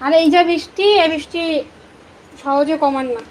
আর এই যা বৃষ্টি এই বৃষ্টি সহজে কমান না।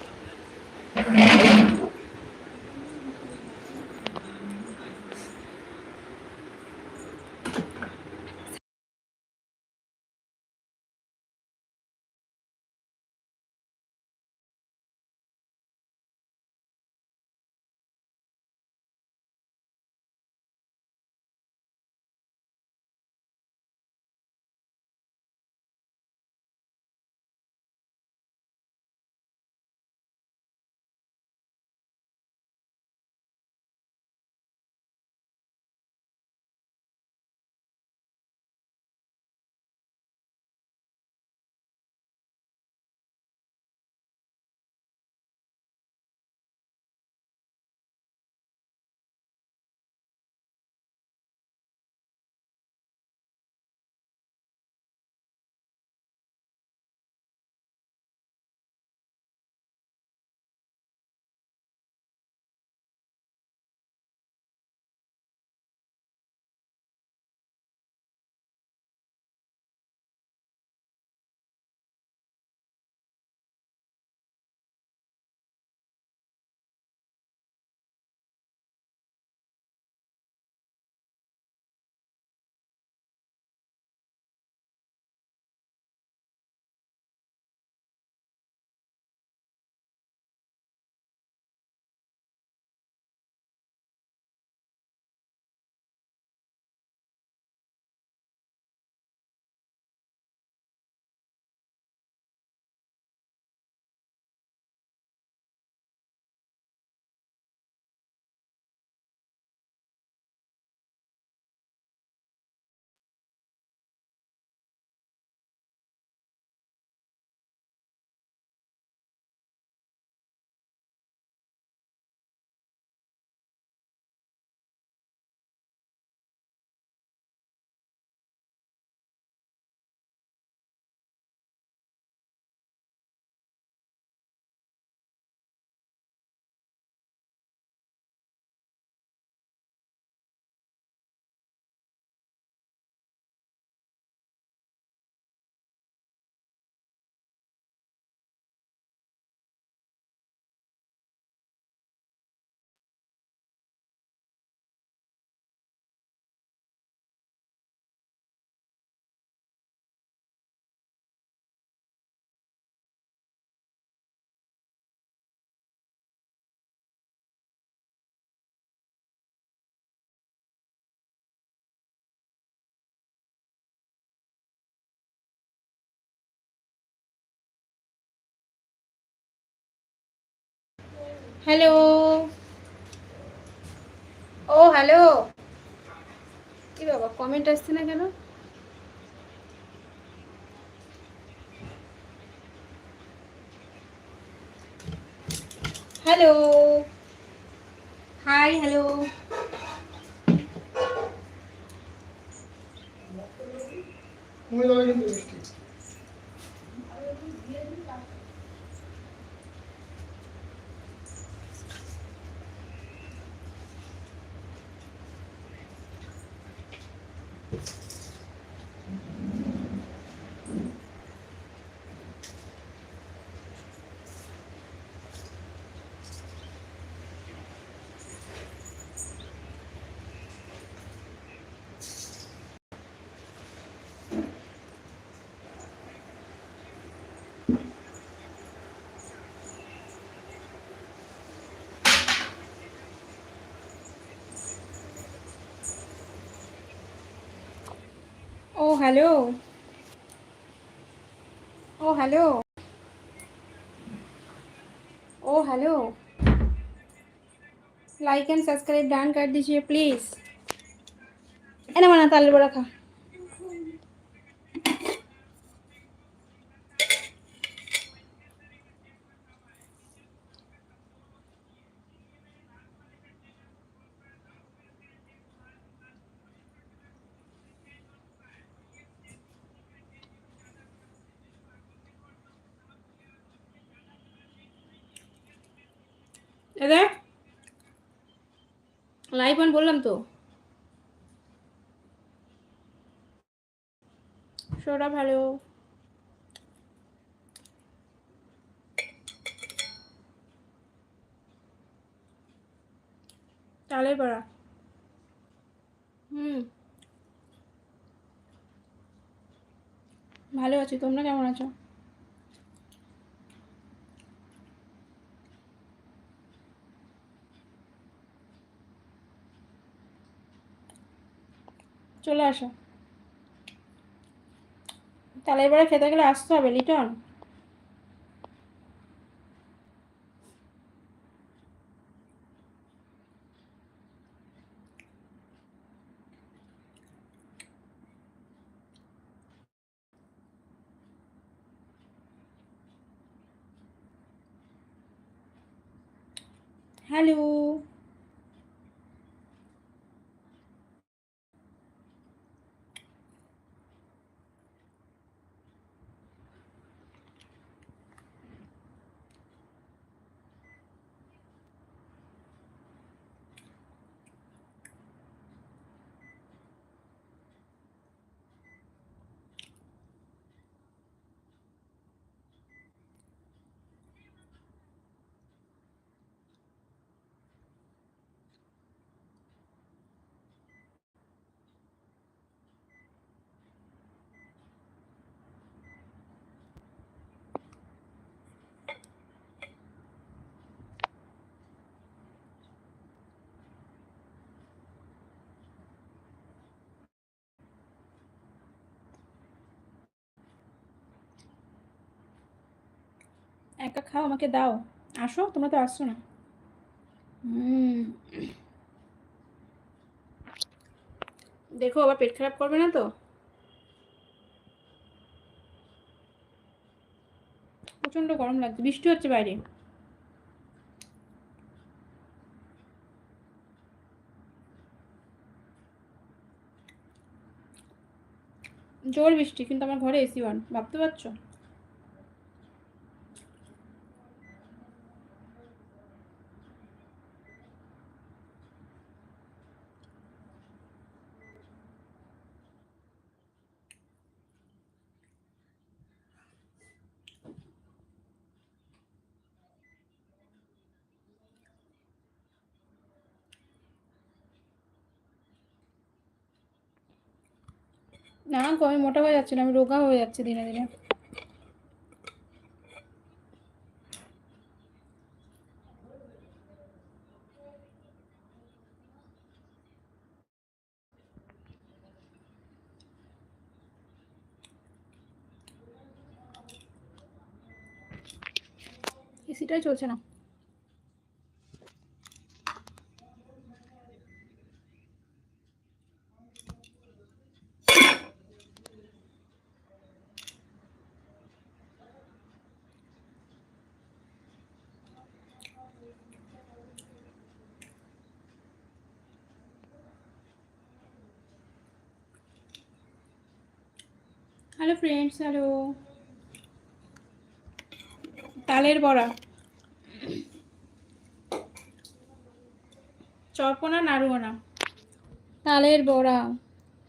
হ্যালো ও হ্যালো কি বাবা কমেন্ট আসছে না কেন? হ্যালো হাই হ্যালো ও হ্যালো ও hello O hello like and subscribe done कर दीजिए प्लीज एना मना ताले बड़ा দাদা লাইভ অন বললাম তো। সোডা ভালো। তালে পাড়া হুম। ভালো আছি, তোমরা কেমন আছো? চলে আসো। তাহলে এবারে খেতে গেলে আসতে হবে লিটন। হ্যালো। একা খাও আমাকে দাও। আসো তোমরা তো আসছো না। দেখো আবার পেট খারাপ করবে না তো? প্রচণ্ড গরম লাগছে বৃষ্টি হচ্ছে বাইরে। জোর বৃষ্টি কিন্তু আমার ঘরে এসি ওয়ান ভাবতে পারছ? না গো আমি মোটা হয়ে যাচ্ছি না, আমি রোগা হয়ে যাচ্ছি দিনে দিনে। এসিটাই চলছে না। Hello friends hello. তালের বড়া। চপনা নাড়ুয়ানা তালের বড়া,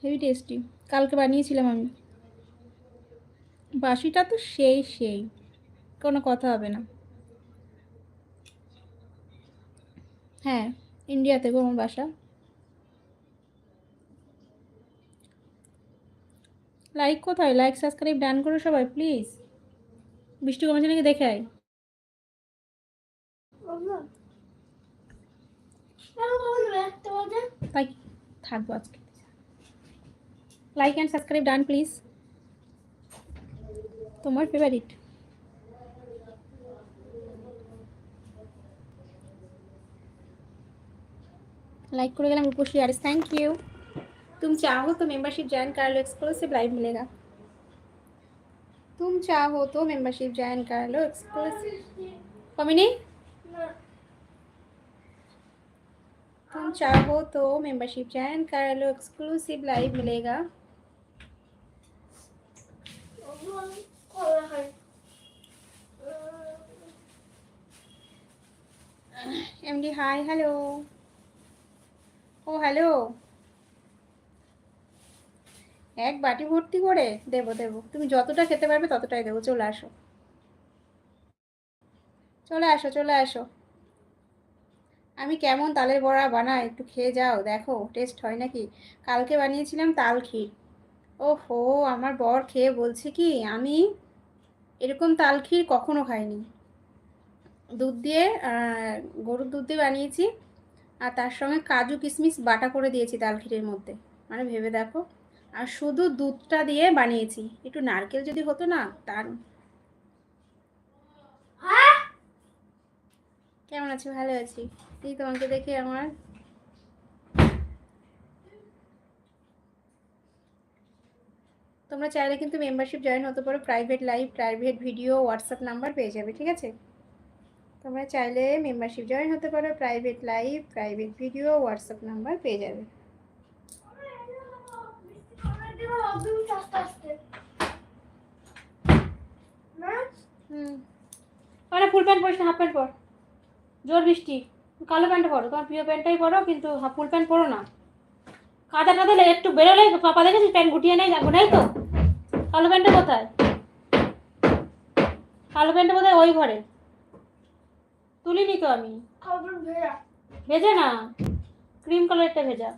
হেভি টেস্টি কালকে বানিয়েছিলাম আমি। বাসিটা তো সেই সেই। কোনো কথা হবে না। হ্যাঁ ইন্ডিয়াতে গো আমার বাসা। লাইক কোথায়? লাইক সাবস্ক্রাইব ডান করো সবাই প্লিজ বৃষ্টি কমেছে নাকি? দেখে তাই থাকব আজকে। Like and subscribe done please তোমার ফেভারিট লাইক করে গেলাম রূপশ্রী আরে থ্যাংক ইউ तुम चाहो तो मेंबरशिप ज्वाइन कर लो एक्सक्लूसिव लाइव मिलेगा। तुम चाहो तो मेंबरशिप ज्वाइन कर लो एक्सक्लूसिव कमिनी तुम चाहो तो मेंबरशिप ज्वाइन कर लो एक्सक्लूसिव लाइव मिलेगा। एमडी हाय हेलो ओ हेलो এক বাটি ভর্তি করে দেবো দেবো। তুমি যতটা খেতে পারবে ততটাই দেবো। চলে আসো। চলে আসো চলে আসো। আমি কেমন তালের বড়া বানাই? একটু খেয়ে যাও। দেখো টেস্ট হয় নাকি? কালকে বানিয়েছিলাম তাল ক্ষীর। ওহো, আমার বর খেয়ে বলছে কি, আমি এরকম তাল ক্ষীর কখনো খাইনি। দুধ দিয়ে গরুর দুধ দিয়ে বানিয়েছি। আর তার সঙ্গে কাজু কিশমিশ বাটা করে দিয়েছি তাল ক্ষীরের মধ্যে। মানে ভেবে দেখো। আর শুধু দুধটা দিয়ে বানিয়েছি। একটু নারকেল যদি হতো না তার কেমন আছো? ভালো আছি। এই তোমাকে দেখে আমার তোমরা চাইলে কিন্তু মেম্বারশিপ জয়েন হতে পারো। Private live private video WhatsApp number পেয়ে যাবে ঠিক আছে? তোমরা চাইলে মেম্বারশিপ জয়েন হতে পারো। Private live private video WhatsApp number পেয়ে যাবে হুম আরে ফুল প্যান্ট পরিস না হাফ প্যান্ট পর। জোর বৃষ্টি। কালো প্যান্টটা পরো তোমার প্রিয় প্যান্টটাই পরো কিন্তু হাফ ফুল প্যান্ট পরো না। কাদা টাদা একটু বেরোলে পাপা দেখেছিস প্যান্ট গুটিয়ে নেই যাব নাই তো? কালো প্যান্টটা কোথায়? কালো প্যান্টটা কোথায় ওই ঘরে। তুলিনি তো আমি। ভেজা। না? ক্রিম কালারটা ভেজা।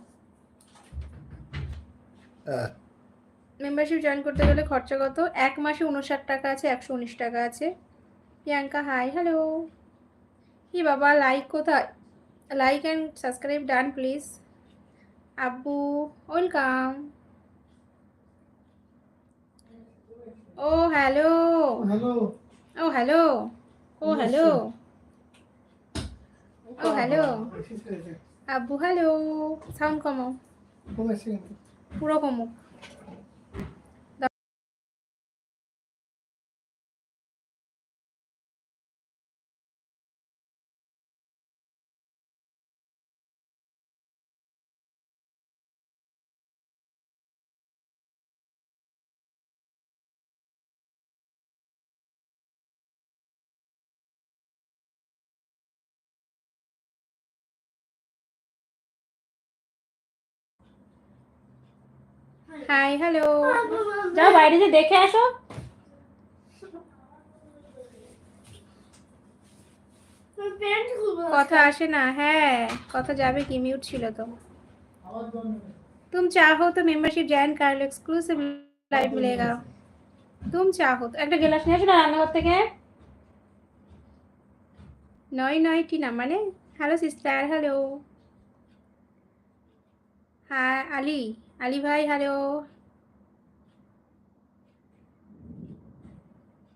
মেম্বারশিপ জয়েন করতে গেলে খরচা কত? এক মাসে উনষাট টাকা আছে একশো উনিশ টাকা আছে। প্রিয়াঙ্কা হাই হ্যালো কি বাবা লাইক কোথায়? Like and subscribe done please আব্বু ওয়েলকাম ও হ্যালো ও হ্যালো ও হ্যালো ও হ্যালো আব্বু হ্যালো সাউন্ড কমো। পুরো কমো। হাই হ্যালো যাও বাইরে যে দেখে আসো কথা আসে না হ্যাঁ কথা যাবে কি মিউট ছিল তো तुम चाहो तो मेंबरशिप ज्वाइन कर लो एक्सक्लूसिव लाइव मिलेगा तुम चाहो तो একটা গ্লাস নিয়ে আসো না রান্নাঘর থেকে নয় নয়টি না মানে হ্যালো সিস্টার হ্যালো হ্যাঁ আলি আলি ভাই হ্যালো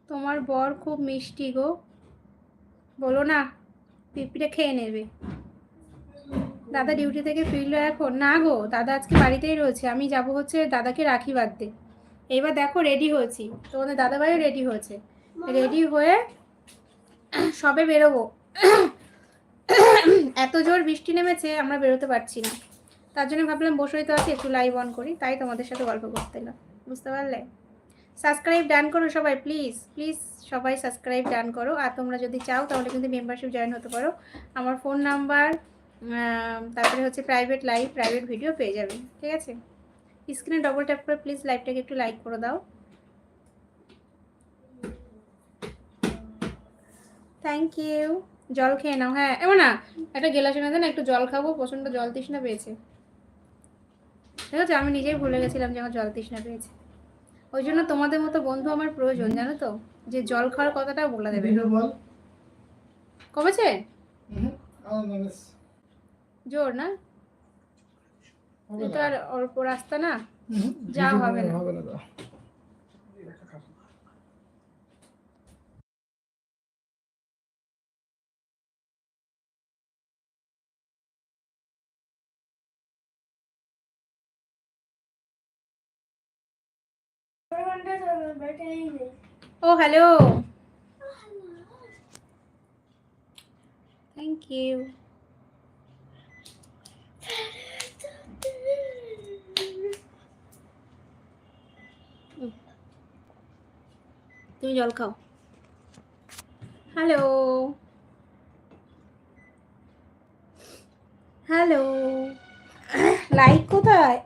তোমার বর খুব মিষ্টি গো। বলো না পিঁপড়ে খেয়ে নেবে। দাদা ডিউটি থেকে ফিরলো এখন। না গো দাদা আজকে বাড়িতেই রয়েছে। আমি যাব হচ্ছে দাদাকে রাখি বাঁধতে। এইবার দেখো রেডি হয়েছি। তোমাদের দাদাভাইও রেডি হয়েছে। রেডি হয়ে সবে বেরোবো। এত জোর বৃষ্টি নেমেছে আমরা বেরোতে পারছি না। তার জন্য ভাবলাম বসেই তো আছি, একটু লাইভ অন করি, তাই তোমাদের সাথে গল্প করতে এলাম। বুঝতে পারলে? সাবস্ক্রাইব ডান করো সবাই প্লিজ প্লিজ সবাই সাবস্ক্রাইব ডান করো। আর তোমরা যদি চাও, তাহলে কিন্তু মেম্বারশিপ জয়েন হতে পারো। আমার ফোন নাম্বার তারপরে হচ্ছে প্রাইভেট লাইভ প্রাইভেট ভিডিও পেয়ে যাবে, ঠিক আছে? স্ক্রিনে ডবল ট্যাপ করে প্লিজ লাইভটাকে একটু লাইক করে দাও। থ্যাংক ইউ জল খেয়ে নাও হ্যাঁ এমন না, একটা গেলাস দেন একটু জল খাব, প্রচণ্ড জল তৃষ্ণা পেয়েছে। ঠিক আছে আমি নিজেই ভুলে গেছিলাম যে আমার জল তৃষ্ণা পেয়েছে। ওই জন্য তোমাদের মতো বন্ধু আমার প্রয়োজন জানো তো? যে জল খাওয়ার কথাটা বলে দেবে। কমেছে? জোর না? তো আর অল্প রাস্তা না? যা হবে না। ও হ্যালো থ্যাংক ইউ তুমি জল খাও। হ্যালো হ্যালো লাইক কোথায়?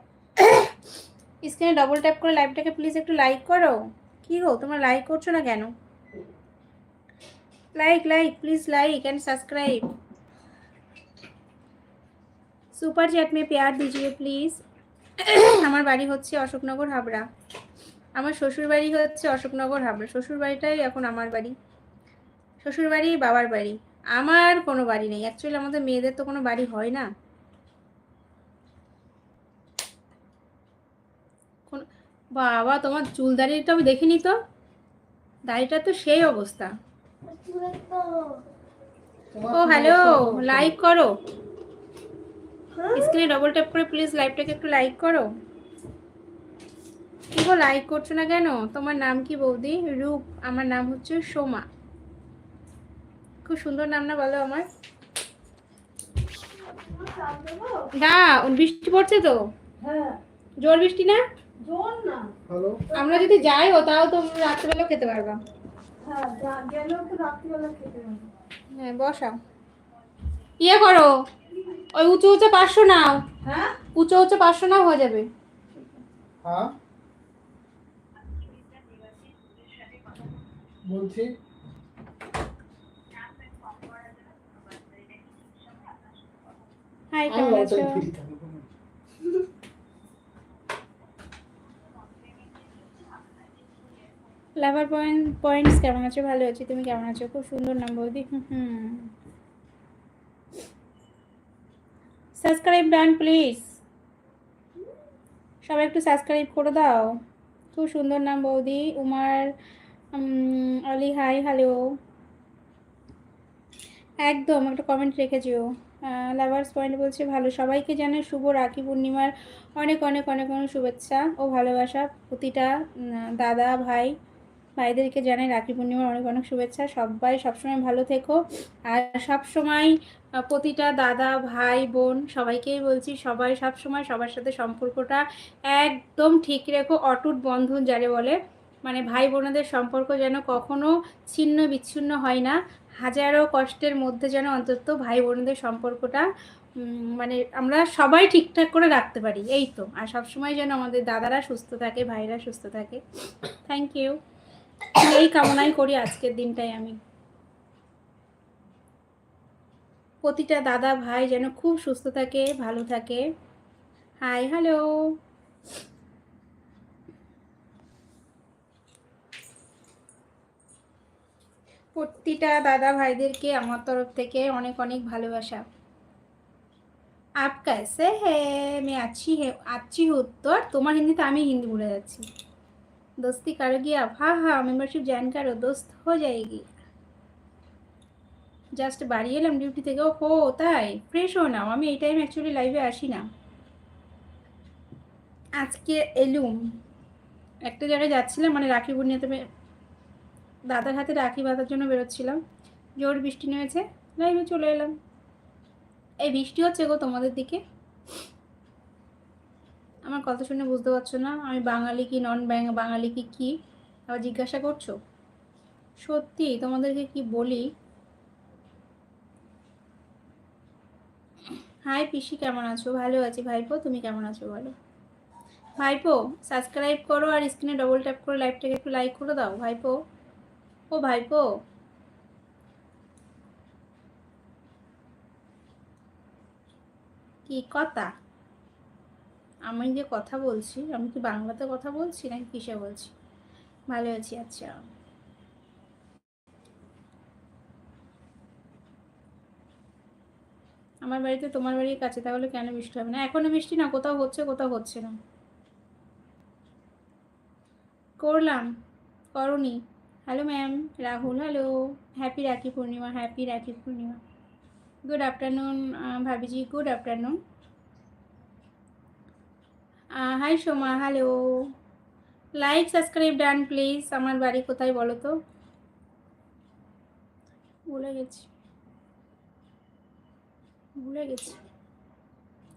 স্ক্রিনে ডবল ট্যাপ করে লাইভটাকে প্লিজ একটু লাইক করো। কী গো, তোমরা লাইক করছ না কেন? Like like please like and subscribe super chat মে পেয়ার দিজিয়ে প্লিজ আমার বাড়ি হচ্ছে অশোকনগর হাবড়া। আমার শ্বশুর বাড়ি হচ্ছে অশোকনগর হাবড়া। শ্বশুর বাড়িটাই এখন আমার বাড়ি। শ্বশুর বাড়ি, বাবার বাড়ি। আমার কোনো বাড়ি নেই। অ্যাকচুয়ালি আমাদের মেয়েদের তো কোনো বাড়ি হয় না। বাবা তোমার চুল দাড়িটা আমি দেখিনি তো। দাড়িটা তো সেই অবস্থা। ও হ্যালো লাইক করো। স্ক্রিনে ডবল ট্যাপ করে প্লিজ লাইভটাকে একটু লাইক করো। কি গো লাইক করছ না কেন? তোমার নাম কি বৌদি? রূপ আমার নাম হচ্ছে সোমা। খুব সুন্দর নাম না বলো আমার? না বৃষ্টি পড়ছে তো? হ্যাঁ। জোর বৃষ্টি না? আমরা যদি যাই ও তাও তো রাত্রেবেলা খেতে পারবা। হ্যাঁ যা- গেলেও তো রাত্রিবেলা খেতে হবে। হ্যাঁ বসাও। ইয়ে করো ওই উঁচু উঁচু পাঁচশো নাও। হ্যাঁ? উঁচু উঁচু পাঁচশো নাও হয়ে যাবে। হ্যাঁ? বলছি। হাই কেমন আছো? লাভার পয়েন্ট পয়েন্টস কেমন আছো? ভালো আছি। তুমি কেমন আছো? খুব সুন্দর নাম বৌদি। হুম সাবস্ক্রাইব ডান প্লিজ সবাই একটু সাবস্ক্রাইব করে দাও। খুব সুন্দর নাম বৌদি। উমার উম, আলি হাই হ্যালো। একদম একটা কমেন্ট রেখেছো লাভার্স পয়েন্ট বলছে ভালো। সবাইকে জানে শুভ রাখি পূর্ণিমার অনেক অনেক অনেক অনেক শুভেচ্ছা ও ভালোবাসা প্রতিটা দাদা ভাই। ভাইদেরকে জানাই রাখি পূর্ণিমার অনেক অনেক শুভেচ্ছা। সবাই সবসময় ভালো থেকো। আর সবসময় প্রতিটা দাদা, ভাই, বোন, সবাইকেই বলছি, সবাই সবসময় সবার সাথে সম্পর্কটা একদম ঠিক রেখো। অটুট বন্ধন যারে বলে মানে ভাই বোনদের সম্পর্ক যেন কখনো ছিন্ন বিচ্ছিন্ন হয় না। হাজারো কষ্টের মধ্যে যেন অন্তত ভাই বোনদের সম্পর্কটা মানে আমরা সবাই ঠিকঠাক করে রাখতে পারি। এই তো। আর সবসময় যেন আমাদের দাদারা সুস্থ থাকে, ভাইরা সুস্থ থাকে। থ্যাংক ইউ এই কামনাই করি আজকের দিনটাই আমি প্রতিটা দাদা ভাই যেন খুব সুস্থ থাকে ভালো থাকে হাই হ্যালো প্রতিটা দাদা ভাইদেরকে আমার তরফ থেকে অনেক অনেক ভালোবাসা আপ कैसे है मैं अच्छी है अच्छी हूँ तो তোমার হিন্দিতে আমি হিন্দি ভুলে যাচ্ছি दोस्ती करोगी आप हाँ हाँ मेंबरशिप ज्वाइन करो दोस्त हो जाएगी জাস্ট বাড়ি এলাম ডিউটি থেকে ও হো তাই ফ্রেশ হো নাও আমি এই টাইম অ্যাকচুয়ালি লাইভে আসি না আজকে এলুম একটা জায়গায় যাচ্ছিলাম মানে রাখি পূর্ণিমাতে বে- দাদার হাতে রাখি বাঁধার জন্য বেরোচ্ছিলাম জোর বৃষ্টি নেমেছে লাইভে চলে এলাম এই বৃষ্টি হচ্ছে গো তোমাদের দিকে আমার কথা শুনে বুঝতে পারছ না? আমি বাঙালি কি নন বাঙালি কি কি? আবার জিজ্ঞাসা করছ? সত্যি, তোমাদেরকে কি বলি? হাই পিসি, কেমন আছো? ভালো আছি। ভাইপো, তুমি কেমন আছো বলো? ভাইপো সাবস্ক্রাইব করো আর স্ক্রিনে ডবল ট্যাপ করে লাইভটাকে একটু লাইক করে দাও, ভাইপো। ও, ভাইপো। কি কথা? আমি যে কথা বলছি, আমি কি বাংলাতে কথা বলছি নাকি কিসে বলছি? ভালো আছি আচ্ছা। আমার বাড়িতে তোমার বাড়ির কাছে, তাহলে কেন বৃষ্টি হবে না? এখনও বৃষ্টি না, কোথাও হচ্ছে কোথাও হচ্ছে না। করলাম, করনি। Hello ma'am Rahul hello happy Rakhi Purnima happy Rakhi Purnima. Good afternoon ভাবিজি good afternoon hi Soma hello like subscribe done please আমার বাড়ি কোথায় বলো তো? ভুলে গেছি। ভুলে গেছি।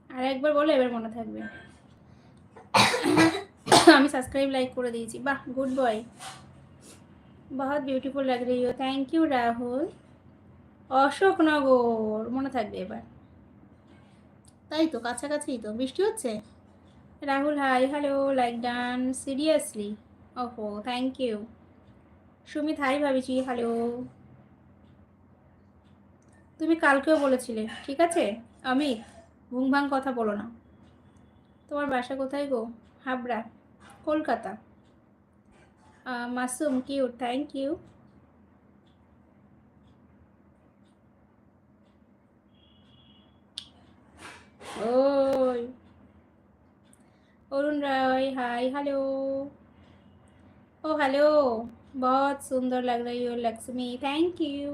আর একবার বলো, এবার মনে থাকবে। আমি সাবস্ক্রাইব লাইক করে দিয়েছি। বাহ গুড বয় বহুত বিউটিফুল লাগ हो থ্যাংক ইউ রাহুল। অশোকনগর মনে থাকবে এবার। তাই তো, কাছাকাছি তো। বৃষ্টি হচ্ছে? Rahul hi hello like done seriously ওহো থ্যাংক ইউ সুমিত হাই ভাবিছি হ্যালো তুমি কালকেও বলেছিলে, ঠিক আছে? অমিত ভুং ভাং কথা বলো না। তোমার বাসা কোথায় গো? Habra, Kolkata. Masum, cute thank you ওই। অরুণ রায় হাই হ্যালো ও হ্যালো বহুত সুন্দর লাগ রই ও Lakshmi thank you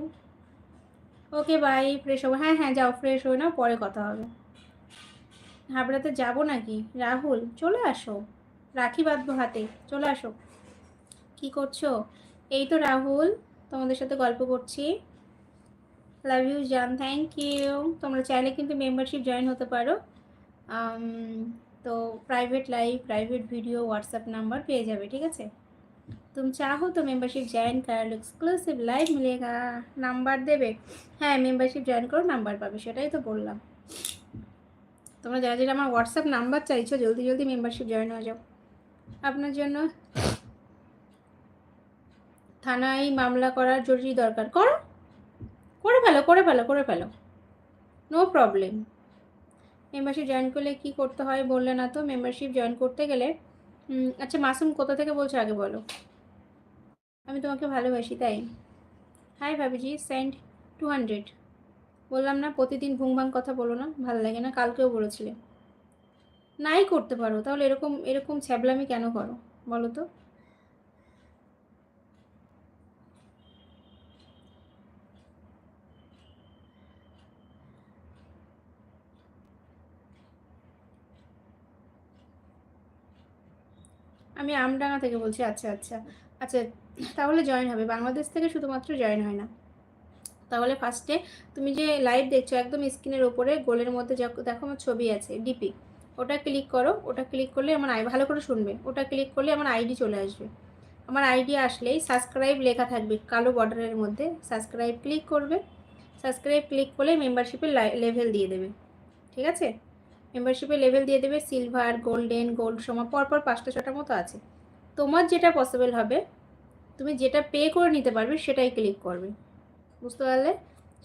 okay bye fresh হব। হ্যাঁ হ্যাঁ যাও ফ্রেশ হয়ে নাও, পরে কথা হবে। হাবড়াতে যাব নাকি? রাহুল, চলে আসো। রাখি বাঁধবো হাতে, চলে আসো। কি করছ? এই তো রাহুল, তোমাদের সাথে গল্প করছি। লাভ ইউ জান থ্যাংক ইউ তোমরা চাইলে কিন্তু মেম্বারশিপ জয়েন হতে পারো। আম, তো private live private video WhatsApp number পেয়ে যাবে ঠিক আছে तुम चाहो तो मेंबरशिप ज्वाइन कर लो एक्सक्लूसिव लाइव मिलेगा নাম্বার দেবে হ্যাঁ মেম্বারশিপ জয়েন করো নাম্বার পাবে সেটাই তো বললাম তোমরা যারা যারা আমার হোয়াটসঅ্যাপ নাম্বার চাইছো জলদি জলদি মেম্বারশিপ জয়েন হয়ে যাও আপনার জন্য থানায় মামলা করার জরুরি দরকার করো করে ফেলো করে ফেলো করে follow no problem membership join করলে কি করতে হয় বললে না তো? মেম্বারশিপ জয়েন করতে গেলে আচ্ছা মাসুম কোথা থেকে বলছো আগে বলো। আমি তোমাকে ভালোবাসি, তাই? হাই ভাবিজি সেন্ড টু হান্ড্রেড বললাম না, প্রতিদিন ভুং ভাং কথা বলো না, ভালো লাগে না, কালকেও বলেছিলে। নাই করতে পারো, তাহলে এরকম এরকম ছ্যাবলামি কেন করো? বলো তো। আমি আমডাঙ্গা থেকে বলছি আচ্ছা আচ্ছা। আচ্ছা তাহলে জয়েন হবে। বাংলাদেশ থেকে শুধুমাত্র জয়েন হয় না। তাহলে ফার্স্টে তুমি যে লাইভ দেখছ, একদম স্ক্রিনের ওপরে গোলের মধ্যে দেখো আমার ছবি আছে ডিপি ওটা ক্লিক করো, ওটা ক্লিক করলে আমার আই, ভালো করে শুনবে। ওটা ক্লিক করলে আমার আইডি চলে আসবে। আমার আইডি আসলেই সাবস্ক্রাইব লেখা থাকবে কালো বর্ডারের মধ্যে। সাবস্ক্রাইব ক্লিক করবে। সাবস্ক্রাইব ক্লিক করলে মেম্বারশিপের লেভেল দিয়ে দেবে। ঠিক আছে? মেম্বারশিপের লেভেল দিয়ে দেবে সিলভার গোল্ডেন গোল্ড সময় পরপর পাঁচটা ছটার মতো আছে। তোমার যেটা পসিবল হবে, তুমি যেটা পে করে নিতে পারবে সেটাই ক্লিক করবে। বুঝতে পারলে?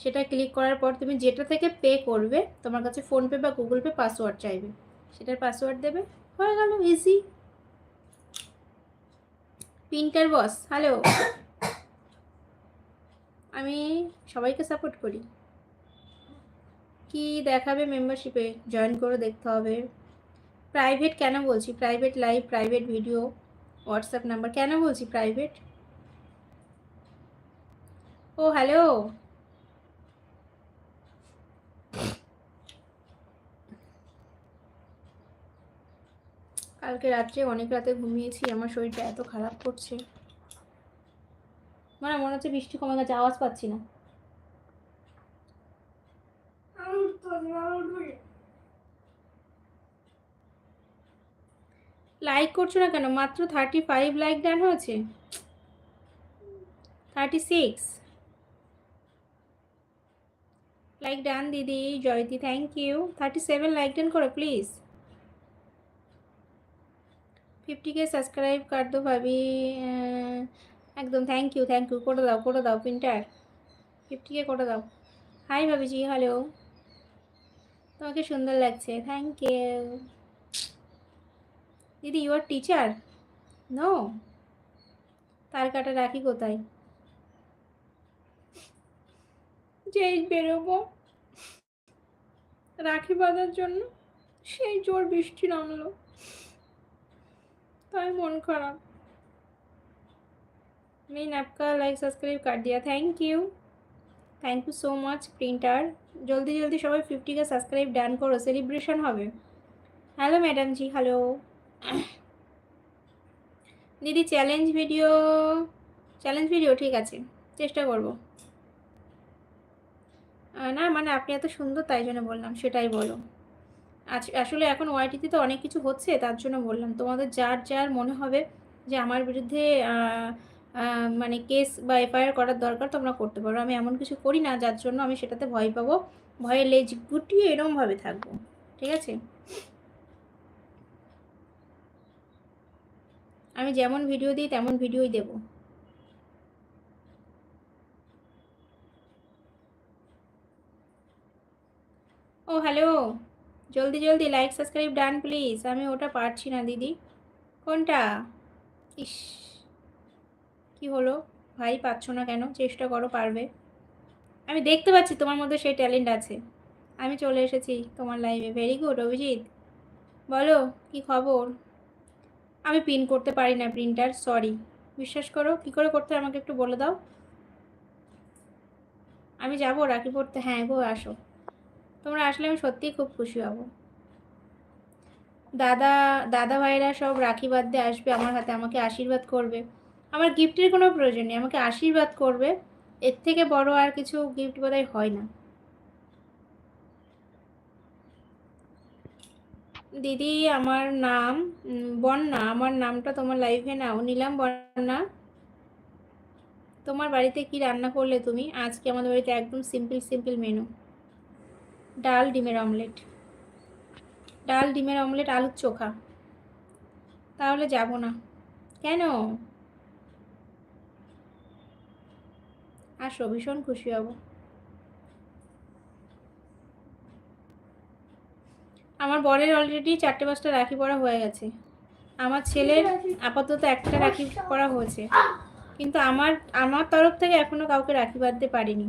সেটা ক্লিক করার পর তুমি যেটা থেকে পে করবে, তোমার কাছে ফোনপে বা গুগল পে পাসওয়ার্ড চাইবে। সেটার পাসওয়ার্ড দেবে, হয়ে গেল ইজি পিন্টার বস হ্যালো আমি সবাইকে সাপোর্ট করি। কি দেখাবে মেম্বারশিপে জয়েন করে দেখতে হবে। প্রাইভেট কেন বলছি? Private live private video WhatsApp number কেন বলছি প্রাইভেট ও হ্যালো কালকে রাত্রে অনেক রাতে ঘুমিয়েছি, আমার শরীরটা এত খারাপ করছে। মানে মনে হচ্ছে বৃষ্টি কমে গেছে আওয়াজ পাচ্ছি না আমি উঠতে পারছি না, আমি উঠবো কি? লাইক করছ না কেন? মাত্র থার্টি ফাইভ লাইক ডান হয়েছে। থার্টি সিক্স লাইক ডান দিদি Jayati thank you thirty seven like done করো প্লিজ ফিফটি কে সাবস্ক্রাইব কর দো ভাবি। একদম থ্যাংক ইউ থ্যাংক ইউ করে দাও করে দাও প্রিন্টার ফিফটি কে করে দাও। হাই ভাবিজি হ্যালো তোমাকে সুন্দর লাগছে থ্যাংক ইউ দিদি ইউ আর টিচার নো তার কাটা রাখি কোথায়? যেই বেরোবো। রাখি বাঁধার জন্য সেই জোর বৃষ্টি নামলো। তাই মন খারাপ। মেন আপকা লাইক সাবস্ক্রাইব কার দিয়া। Thank you thank you so much printer জলদি জলদি সবাই ফিফটিকে সাবস্ক্রাইব ডান করো সেলিব্রেশন হবে। হ্যালো ম্যাডাম জি হ্যালো দিদি চ্যালেঞ্জ ভিডিও চ্যালেঞ্জ ভিডিও ঠিক আছে, চেষ্টা করব। না মানে আপনি এত সুন্দর তাই জন্য বললাম, সেটাই বলো। আসলে এখন ওয়াইটিতে তো অনেক কিছু হচ্ছে, তার জন্য বললাম। তোমাদের যার যার মনে হবে যে আমার বিরুদ্ধে মানে কেস বা এফআইআর করার দরকার তোমরা করতে পারো। আমি এমন কিছু করি না, যার জন্য আমি সেটাতে ভয় পাবো। ভয়ে লেজ গুটিয়ে এরমভাবে থাকব, ঠিক আছে? আমি যেমন ভিডিও দিই, তেমন ভিডিওই দেব। ও হ্যালো জলদি জলদি লাইক সাবস্ক্রাইব ডান প্লিজ আমি ওটা পারছি না, দিদি। কোনটা? ইস। কি হলো? ভাই পাচ্ছ না কেন? চেষ্টা করো, পারবে। আমি দেখতে পাচ্ছি তোমার মধ্যে সেই ট্যালেন্ট আছে। আমি চলে এসেছি তোমার লাইভে ভেরি গুড অভিজিৎ। বলো, কি খবর? আমি পিন করতে পারি না প্রিন্টার সরি বিশ্বাস করো, কি করে করতে আমাকে একটু বলে দাও। আমি যাব রাখি পড়তে? হ্যাঁ গো, আসো। তোমরা আসলে আমি সত্যিই খুব খুশি হব। দাদা দাদা ভাইরা সব রাখি বাঁধতে আসবে আমার হাতে, আমাকে আশীর্বাদ করবে। আমার গিফটের কোনো প্রয়োজন নেই, আমাকে আশীর্বাদ করবে। এর থেকে বড় আর কিছু গিফট বোধহয় হয় না। দিদি, আমার নাম বন্যা, আমার নামটা তোমার লাইভে নাও। নিলাম বন্যা। তোমার বাড়িতে কি রান্না করলে তুমি? আজকে আমাদের বাড়িতে একদম সিম্পল সিম্পল মেনু ডাল, ডিমের অমলেট ডাল, ডিমের অমলেট আলুর চোখা। তাহলে যাব না। কেন? আসো ভীষণ খুশি হব। আমার বরের অলরেডি চারটে পাঁচটা রাখি পরা হয়ে গেছে। আমার ছেলের আপাতত একটা রাখি পরা হয়েছে। কিন্তু আমার আমার তরফ থেকে এখনও কাউকে রাখি বাঁধতে পারিনি।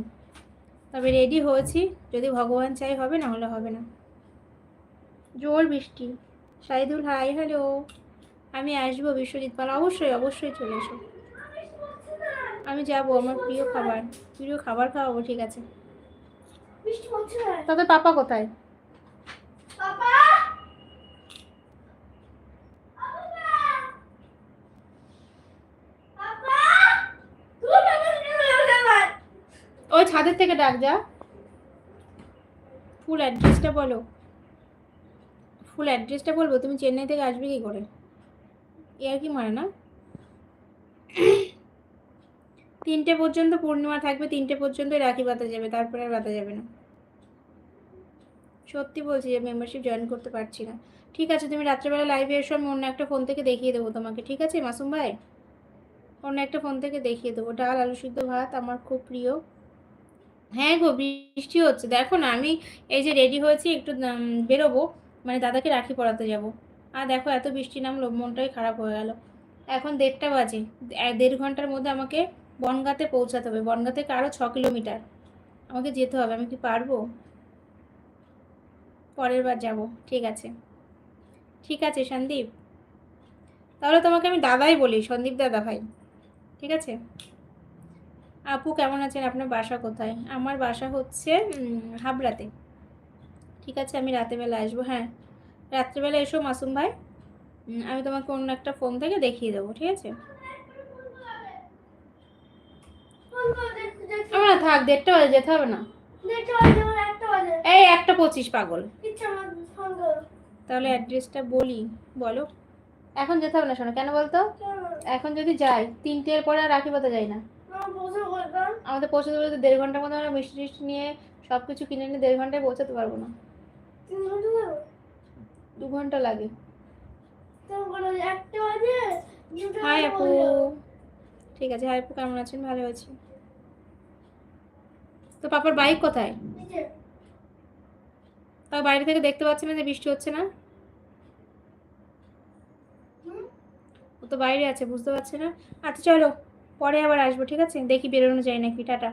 তবে রেডি হয়েছি। যদি ভগবান চাই হবে না হলে হবে না। জোর বৃষ্টি। সাইদুল হাই হ্যালো আমি আসব বিশ্বজিৎ পাল। অবশ্যই অবশ্যই চলে এসো। আমি যাব আমার প্রিয় খাবার। প্রিয় খাবার খাওয়াবো ঠিক আছে। তবে পাপা কোথায়? ওই ছাদের থেকে ডাক যা। ফুল অ্যাড্রেসটা বলো। ফুল অ্যাড্রেসটা বলব? তুমি চেন্নাই থেকে আসবে কি করে? এ আর কি মানে না? তিনটে পর্যন্ত পূর্ণিমা থাকবে, তিনটে পর্যন্ত রাখি বাতা যাবে, তারপরে আর বাতা যাবে না। সত্যি বলছি যে মেম্বারশিপ জয়েন করতে পারছি না। ঠিক আছে, তুমি রাত্রেবেলা লাইভে এসো, আমি অন্য একটা ফোন থেকে দেখিয়ে দেবো তোমাকে, ঠিক আছে, মাসুম ভাই? অন্য একটা ফোন থেকে দেখিয়ে দেবো। ডাল, আলু সিদ্ধ ভাত আমার খুব প্রিয়। হ্যাঁ গো, বৃষ্টি হচ্ছে। দেখো না, আমি এই যে রেডি হয়েছি, একটু বেরোবো মানে দাদাকে রাখি পড়াতে যাব। আর দেখো, এত বৃষ্টি নামলো, মনটাই খারাপ হয়ে গেল। এখন দেড়টা বাজে। দেড় ঘণ্টার মধ্যে আমাকে বনগাঁতে পৌঁছাতে হবে। বনগাঁ থেকে আরও ছ কিলোমিটার। আমাকে যেতে হবে। আমি কি পারব? পরের বার যাব। ঠিক আছে। ঠিক আছে, সন্দীপ। তাহলে তোমাকে আমি দাদাই বলি, সন্দীপ দাদা ভাই। ঠিক আছে? আপু কেমন আছেন? আপনার বাসা কোথায়? আমার বাসা হচ্ছে হাবড়াতে। ঠিক আছে? আমি রাতেবেলা আসব। হ্যাঁ। রাত্রেবেলা এসো মাসুম ভাই। আমি তোমাকে অন্য একটা ফোন থেকে দেখিয়ে দেবো। ঠিক আছে? আমার থাক দেড়টা বাজে যেতে হবে না। এই একটা পঁচিশ পাগল। তাহলে অ্যাড্রেসটা বলি বলো। এখন যেতে হবে না শোনো কেন বলতো? এখন যদি যাই তিনটের পরে আর রাখি পাতা যাই না। আমাদের পৌঁছাতে বলতে দেড় ঘণ্টার মধ্যে আমরা মিষ্টি টিষ্টি নিয়ে সব কিছু কিনে নিয়ে দেড় ঘন্টায় পৌঁছাতে পারব না। দু ঘণ্টা লাগে। হাই আপু। ঠিক আছে হাই আপু কেমন আছেন? ভালো আছি। তো পাপার বাইক কোথায়? তাও বাইরে থেকে দেখতে পাচ্ছি না যে বৃষ্টি হচ্ছে না? ও তো বাইরে আছে, বুঝতে পারছে না। আচ্ছা চলো, পরে আবার আসব, ঠিক আছে? দেখি বেরোনো যায় নাকি, টাটা।